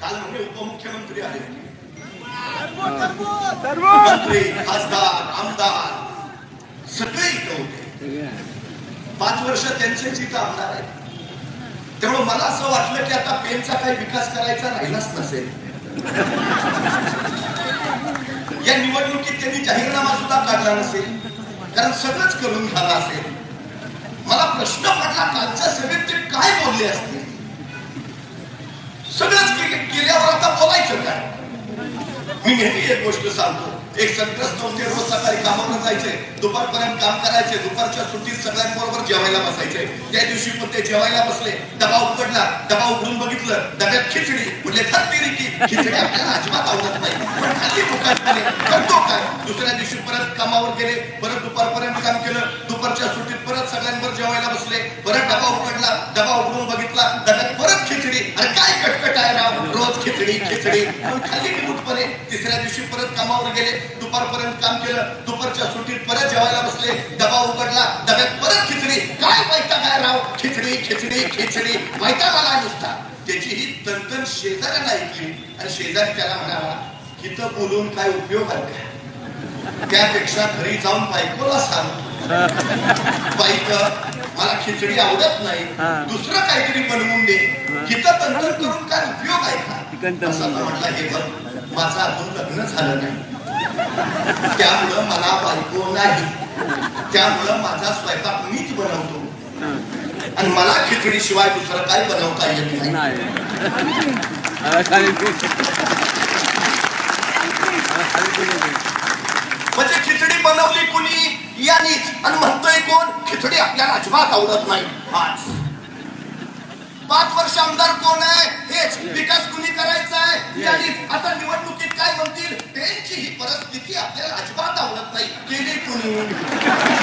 काल म्हणे उपमुख्यमंत्री आले. मंत्री खासदार आमदार सगळे इथं होते. पाच वर्ष त्यांचेच इथं आमदार आहेत. त्यामुळे मला असं वाटलं की आता पेनचा काही विकास करायचा राहिलाच नसेल. या निवडणुकीत त्यांनी जाहीरनामा सुद्धा काढला नसेल. कारण सगळंच करून झालं असेल. मला प्रश्न पडला कालच्या सभेत ते काय बोलले असतील? बोलायचं काय? मी नेहमी एक गोष्ट सांगतो. एक संत्रस्त होते रोज सकाळी कामावर जायचे दुपारपर्यंत काम करायचे दुपारच्या सुट्टीत सगळ्यांबरोबर जेवायला बसायचे. त्या दिवशी पण ते जेवायला बसले डबा उघडला डबा उघडून बघितलं डब्यात खिचडी म्हणजे खाते रे की खिचडी आपल्याला अजिबात आवडत नाही. पण खाल्ली मुखाने करतो काय? दुसऱ्या दिवशी परत कामावर गेले परत दुपारपर्यंत काम केलं खिचडी पण खाल्ली निमूटपणे तिसऱ्या दिवशी परत कामावर गेले. दुपारपर्यंत काम केलं. दुपारच्या सुट्टीत परत जेवायला बसले. डबा उघडला. डब्यात परत खिचडी. काय वैता काय राव? खिचडी खिचडी खिचडी. वैता मला नुसता. त्याची ही तनतन शेजाऱ्याला ऐकली. आणि शेजारी त्याला म्हणाला इथं बोलून काय उपयोग आहे का? त्यापेक्षा घरी जाऊन बायकोला सांग. बाईक मला खिचडी आवडत नाही. दुसरं काहीतरी बनवून दे. इथं तंत्र करून काय उपयोग आहे का? तंदूर. असं तो म्हटला हे बघ माझं अजून लग्न झालं नाही. त्यामुळं मला बायको नाही. त्यामुळं माझा स्वयंपाक मीच बनवतो. आणि मला खिचडी शिवाय दुसरं काय बनवता येत नाही. म्हणजे खिचडी बनवली कुणी? यांनीच. आणि म्हणतोय कोण? खिचडी आपल्याला अजिबात आवडत नाही. हाच पाच वर्ष आमदार कोण आहे? आता निवडणुकीत काय म्हणतील? त्यांची ही परिस्थिती आपल्याला अजिबात आवडत नाही. गेली कोणी?